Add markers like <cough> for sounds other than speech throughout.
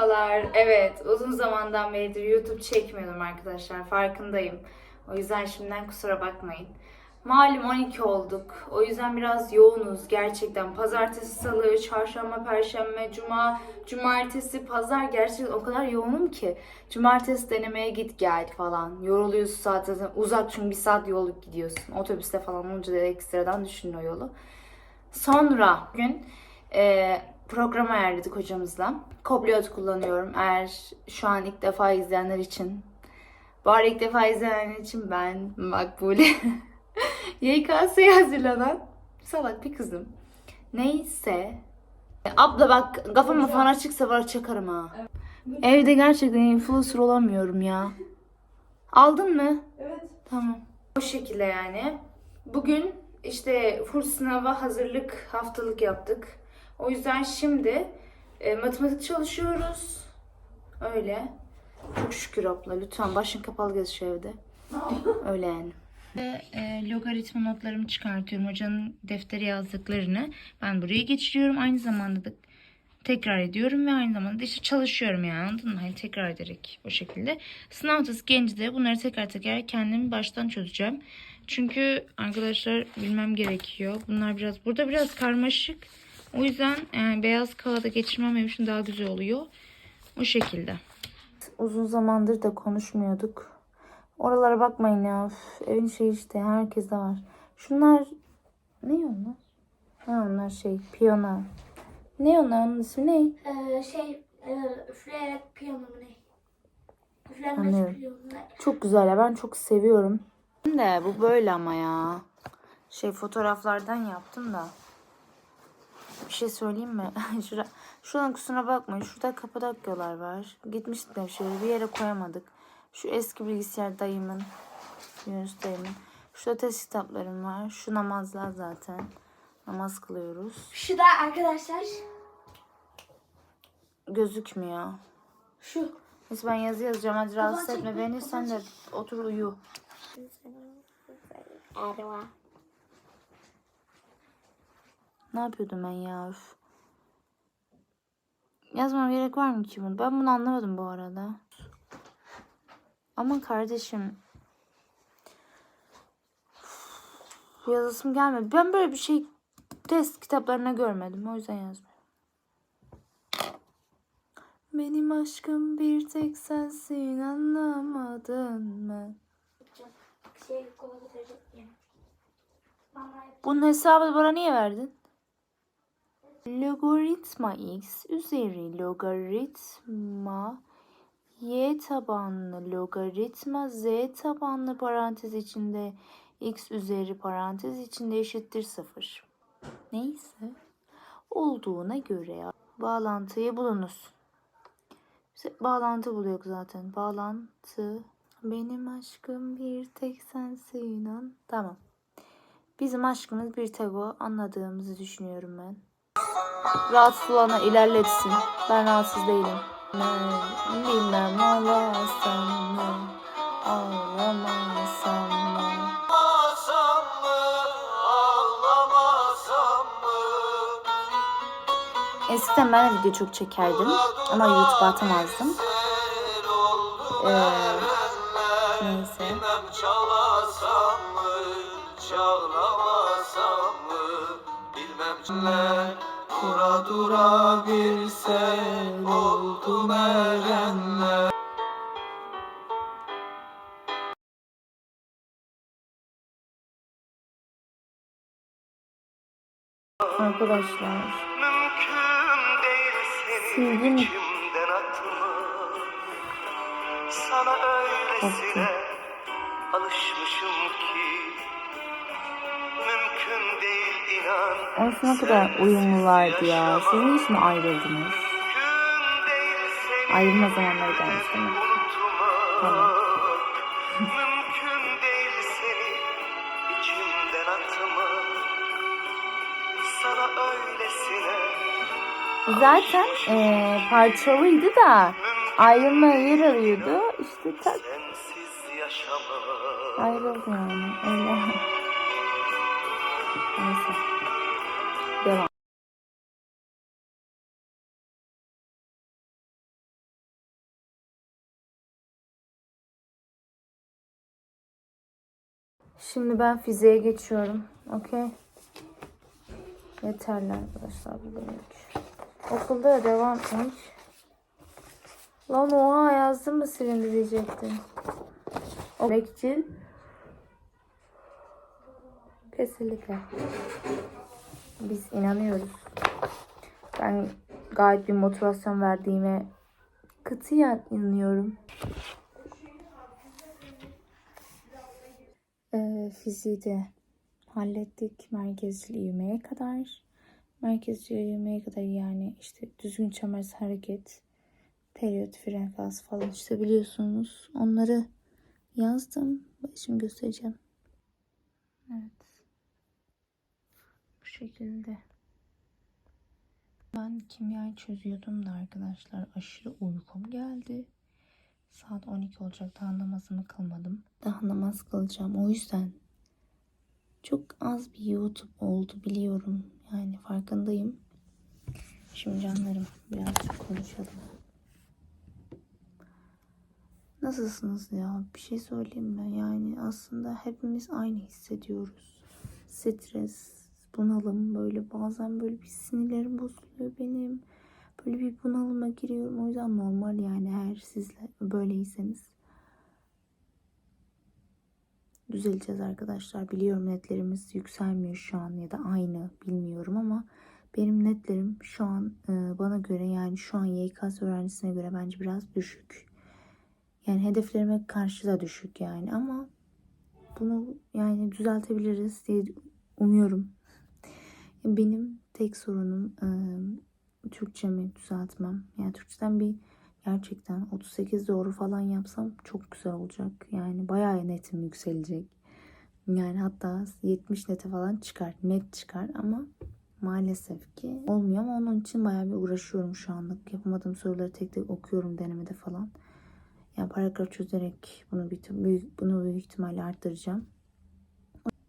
Merhabalar. Evet, uzun zamandan beridir YouTube çekmiyordum arkadaşlar. Farkındayım. O yüzden şimdiden kusura bakmayın. Malum 12 olduk. O yüzden biraz yoğunuz gerçekten. Pazartesi, salı, çarşamba, perşembe, cuma, cumartesi, pazar gerçekten o kadar yoğunum ki. Cumartesi denemeye git gel falan. Yoruluyorsun zaten. Uzak çünkü bir saat yol gidiyorsun. Otobüste falan olunca da ekstradan düşün o yolu. Sonra bugün e, program ayarladık hocamızla. Kobliyot kullanıyorum. Eğer şu an ilk defa izleyenler için, bari ilk defa izleyenler için ben Makbule. <laughs> YKS'ye hazırlanan salak bir kızım. Neyse. Abla bak kafama falan açıksa var çakarım ha. Evde gerçekten influencer olamıyorum ya. Aldın mı? Evet. Tamam. Bu şekilde yani. Bugün işte full sınava hazırlık haftalık yaptık. O yüzden şimdi e, matematik çalışıyoruz. Öyle. Çok şükür abla. Lütfen başın kapalı gez şu evde. Öyle yani. E, logaritma notlarımı çıkartıyorum. Hocanın defteri yazdıklarını ben buraya geçiriyorum. Aynı zamanda da tekrar ediyorum ve aynı zamanda da işte çalışıyorum yani anladın mı? Hani tekrar ederek o şekilde. Sınav haftası gelince de bunları tekrar tekrar kendim baştan çözeceğim. Çünkü arkadaşlar bilmem gerekiyor. Bunlar biraz burada biraz karmaşık. O yüzden e, beyaz kağıda geçirmem benim için daha güzel oluyor. O şekilde. Uzun zamandır da konuşmuyorduk. Oralara bakmayın ya. Üf, evin şey işte herkeste var. Şunlar ne onlar? Ha onlar şey piyano. Ne onlar? Onun ismi ne? Ee, şey, e, üfleyerek piyano mu ne? Üflenmez Anlıyorum. piyano ne? Çok güzel ya. Ben çok seviyorum. De bu böyle ama ya. Şey fotoğraflardan yaptım da. Bir şey söyleyeyim mi? <laughs> Şura, şuradan kusura bakmayın. Şurada kapadokyalar var. Gitmiştim şöyle bir yere koyamadık. Şu eski bilgisayar dayımın. Yunus dayımın. Şurada test kitaplarım var. Şu namazlar zaten. Namaz kılıyoruz. Şu da arkadaşlar, Gözükmüyor. şu. Neyse ben yazı yazacağım. Hadi rahatsız etme beni. Sen de otur uyu. Erva. Ne yapıyordum ben ya? Üf. Yazmam gerek var mı ki bunu? Ben bunu anlamadım bu arada. Ama kardeşim. Üf, Yazasım gelmedi. Ben böyle bir şey test kitaplarına görmedim. O yüzden yazmıyorum. Benim aşkım bir tek sensin anlamadın mı? Şey, Bunun hesabını bana niye verdin? Logaritma x üzeri logaritma y tabanlı logaritma z tabanlı parantez içinde x üzeri parantez içinde eşittir 0. Neyse. Olduğuna göre bağlantıyı bulunuz. Bağlantı buluyoruz zaten. Bağlantı. Benim aşkım bir tek sensin. Tamam. Bizim aşkımız bir tek o. Anladığımızı düşünüyorum ben. Rahatsız olana ilerletsin. Ben rahatsız değilim. Ben bilmem ağlasam mı? Ağlamasam mı? Eskiden ben de video çok çekerdim. Ama YouTube'a atamazdım. Ee, neyse. Çalasam mı, çağlamasam mı? Bilmem. Dura dura bir sel oldu erenler. Arkadaşlar. Mümkün değil senin Sildim. Sana öylesine alışmışım ki Orası ne kadar uyumlulardı ya. Siz niçin ayrıldınız? Mümkün değil seni Ayrılma zamanları gelmiş değil mi? Tamam. Zaten eee parçalıydı da ayrılmaya yer arıyordu. İşte tak ayrıldı yani. Şimdi ben fiziğe geçiyorum. Okey. Yeterli arkadaşlar bugünlük. Okulda da devam etmiş. Lan oha yazdım mı silindi diyecektim. O bekçil. Kesinlikle. Biz inanıyoruz. Ben gayet bir motivasyon verdiğime katiyen inanıyorum. Ee, fiziği de hallettik. Merkezli ivmeye kadar. Merkezli ivmeye kadar yani işte düzgün çembersiz hareket, periyot, frekans falan işte biliyorsunuz. Onları yazdım. Şimdi göstereceğim. Evet. Bu şekilde. Ben kimyayı çözüyordum da arkadaşlar aşırı uykum geldi. Saat 12 olacak. Daha namazımı kılmadım. Daha namaz kılacağım. O yüzden çok az bir YouTube oldu biliyorum. Yani farkındayım. Şimdi canlarım birazcık konuşalım. Nasılsınız ya? Bir şey söyleyeyim mi? Yani aslında hepimiz aynı hissediyoruz. Stres, bunalım böyle bazen böyle bir sinirlerim bozuluyor benim. Böyle bir bunalıma giriyorum. O yüzden normal yani eğer siz de böyleyseniz. Düzeleceğiz arkadaşlar. Biliyorum netlerimiz yükselmiyor şu an ya da aynı bilmiyorum ama benim netlerim şu an e, bana göre yani şu an YKS öğrencisine göre bence biraz düşük. Yani hedeflerime karşı da düşük yani ama bunu yani düzeltebiliriz diye umuyorum. Benim tek sorunum e, Türkçemi düzeltmem. Yani Türkçeden bir gerçekten 38 doğru falan yapsam çok güzel olacak. Yani bayağı netim yükselecek. Yani hatta 70 nete falan çıkar. Net çıkar ama maalesef ki olmuyor ama onun için bayağı bir uğraşıyorum şu anlık. Yapamadığım soruları tek tek okuyorum denemede falan. Yani paragraf çözerek bunu büyük, bunu büyük ihtimalle arttıracağım.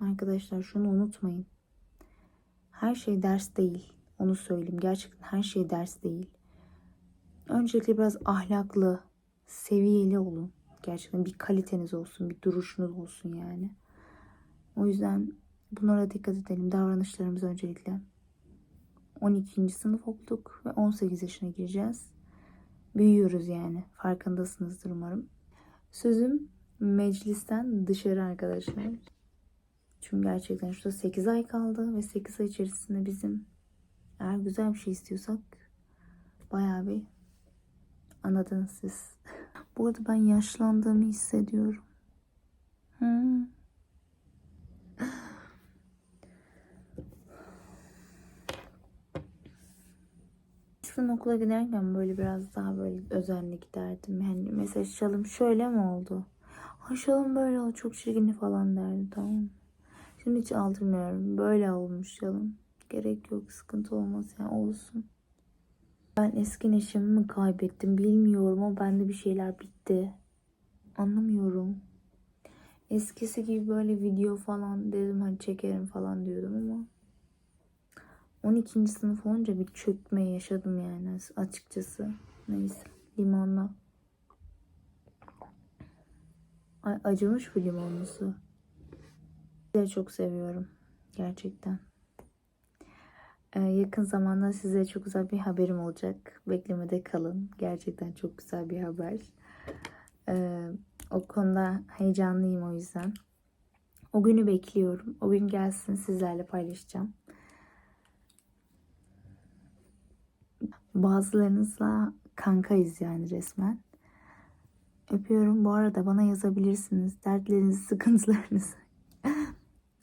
Arkadaşlar şunu unutmayın. Her şey ders değil. Onu söyleyeyim. Gerçekten her şey ders değil. Öncelikle biraz ahlaklı, seviyeli olun. Gerçekten bir kaliteniz olsun, bir duruşunuz olsun yani. O yüzden bunlara dikkat edelim. Davranışlarımız öncelikle. 12. sınıf olduk ve 18 yaşına gireceğiz. Büyüyoruz yani. Farkındasınızdır umarım. Sözüm meclisten dışarı arkadaşlar. Çünkü gerçekten şurada 8 ay kaldı ve 8 ay içerisinde bizim eğer güzel bir şey istiyorsak bayağı bir anladınız siz. Bu arada ben yaşlandığımı hissediyorum. Hmm. Eskiden okula giderken böyle biraz daha böyle özenli giderdim. Yani mesela şalım şöyle mi oldu? Ay şalım böyle oldu çok çirkin falan derdi tamam? Şimdi hiç aldırmıyorum. Böyle olmuş şalım. Gerek yok sıkıntı olmaz yani olsun. Ben eski neşemi mi kaybettim bilmiyorum ama bende bir şeyler bitti. Anlamıyorum. Eskisi gibi böyle video falan dedim hani çekerim falan diyordum ama 12. sınıf olunca bir çökme yaşadım yani açıkçası. Neyse limonla. Ay, acımış bu limonlusu. Sizi çok seviyorum. Gerçekten. Ee, yakın zamanda size çok güzel bir haberim olacak. Beklemede kalın. Gerçekten çok güzel bir haber. Ee, o konuda heyecanlıyım o yüzden. O günü bekliyorum. O gün gelsin sizlerle paylaşacağım. Bazılarınızla kankayız yani resmen. Öpüyorum. Bu arada bana yazabilirsiniz. Dertlerinizi, <laughs> sıkıntılarınızı.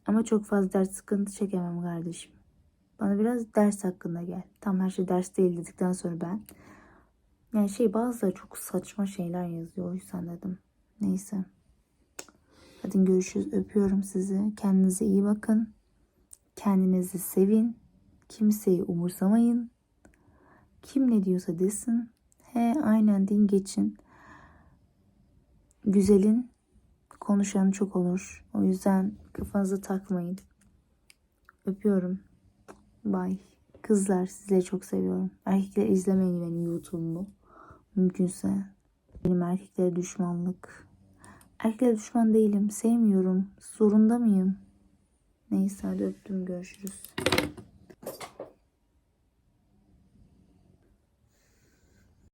Ama çok fazla dert sıkıntı çekemem kardeşim. Bana biraz ders hakkında gel. Tam her şey ders değil dedikten sonra ben. Yani şey bazıları çok saçma şeyler yazıyor. O yüzden dedim. Neyse. Hadi görüşürüz. Öpüyorum sizi. Kendinize iyi bakın. Kendinizi sevin. Kimseyi umursamayın. Kim ne diyorsa desin. He aynen deyin geçin. Güzelin konuşanı çok olur. O yüzden kafanıza takmayın. Öpüyorum. Bye. Kızlar sizleri çok seviyorum. Erkekler izlemeyin benim YouTube'umu. Mümkünse. Benim erkeklere düşmanlık. Erkeğe düşman değilim. Sevmiyorum. Zorunda mıyım? Neyse hadi öptüm. Görüşürüz.